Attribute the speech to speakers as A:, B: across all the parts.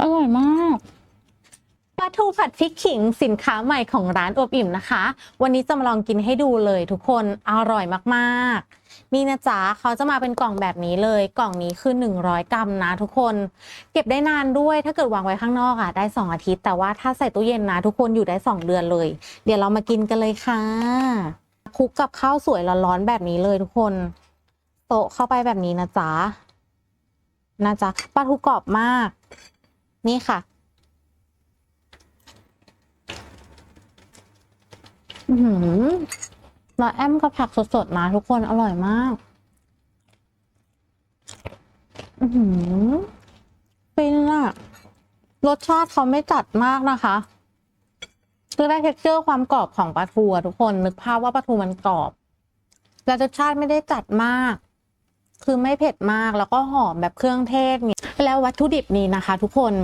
A: อร่อยมากปลาทูผัดพริกขิงสินค้าใหม่ของร้านอบอิ่มนะคะ วันนี้จะมาลองกินให้ดูเลยทุกคนอร่อยมากๆ นี่นะจ๊ะเขาจะมาเป็นกล่องแบบนี้เลย กล่องนี้คือ 100 กรัมนะทุกคน เก็บได้นานด้วยถ้าเกิดวางไว้ข้างนอกอะได้ 2 อาทิตย์ แต่ว่าถ้าใส่ตู้เย็นนะทุกคนอยู่ได้ 2 เดือนเลย เดี๋ยวเรามากินกันเลยค่ะคลุกกับข้าวสวยร้อนๆแบบนี้เลยทุกคนโตะเข้าไปแบบนี้นะจ๊ะนะจ๊ะปลาทูกรอบมาก นี่ค่ะอือหือแล้วแอมกับผักสดๆนะทุกคนอร่อยมากอือหือฟินอะรสชาติเขาไม่จัดมากนะคะคือได้เท็กเจอร์ความกรอบของปลาทูอะทุกคนนึกภาพว่าปลาทูมันกรอบ แล้วรสชาติไม่ได้จัดมาก คือไม่เผ็ดมากแล้วก็หอมแบบเครื่องเทศเนี่ย แล้ววัตถุดิบนี้นะคะ ทุกคน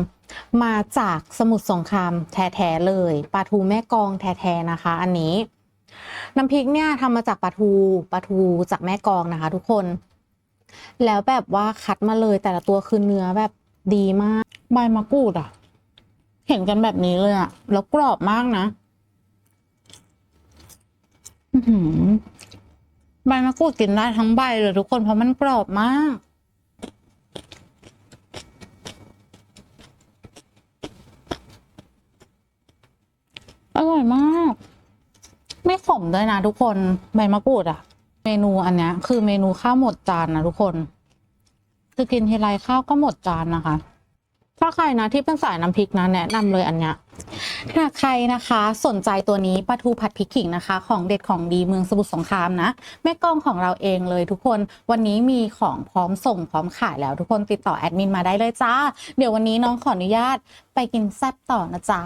A: มาจากสมุทรสงครามแท้ๆเลยปลาทูแม่กองแท้ๆนะคะ อันนี้ น้ำพริกเนี่ยทำมาจากปลาทูปลาทูจากแม่กองนะคะ ทุกคน แล้วแบบว่าคัดมาเลยแต่ละตัวคือเนื้อแบบดีมาก ใบมะกรูดอะเห็นกันแบบนี้เลยอะแล้วกรอบมากนะใบมะกรูดกินได้ทั้งใบเลยทุกคนเพราะมันกรอบมาก อร่อยมาก ไม่ขมด้วยนะทุกคนใบมะกรูดอะเมนูอันเนี้ย คือเมนูข้าวหมดจานนะทุกคน คือกินทีไรข้าวก็หมดจานนะคะ ถ้าใครนะที่เป็นสายน้ำพริกนะแนะนำเลยอันเนี้ยถ้าใครนะคะสนใจตัวนี้ปลาทูผัดพริกขิงนะคะ ของเด็ดของดีเมืองสมุทรสงครามนะ แม่กล้องของเราเองเลยทุกคนวันนี้มีของพร้อมส่งพร้อมขายแล้วทุกคนติดต่อแอดมินมาได้เลยจ้า เดี๋ยววันนี้น้องขออนุญาตไปกินแซ่บต่อนะจ๊ะ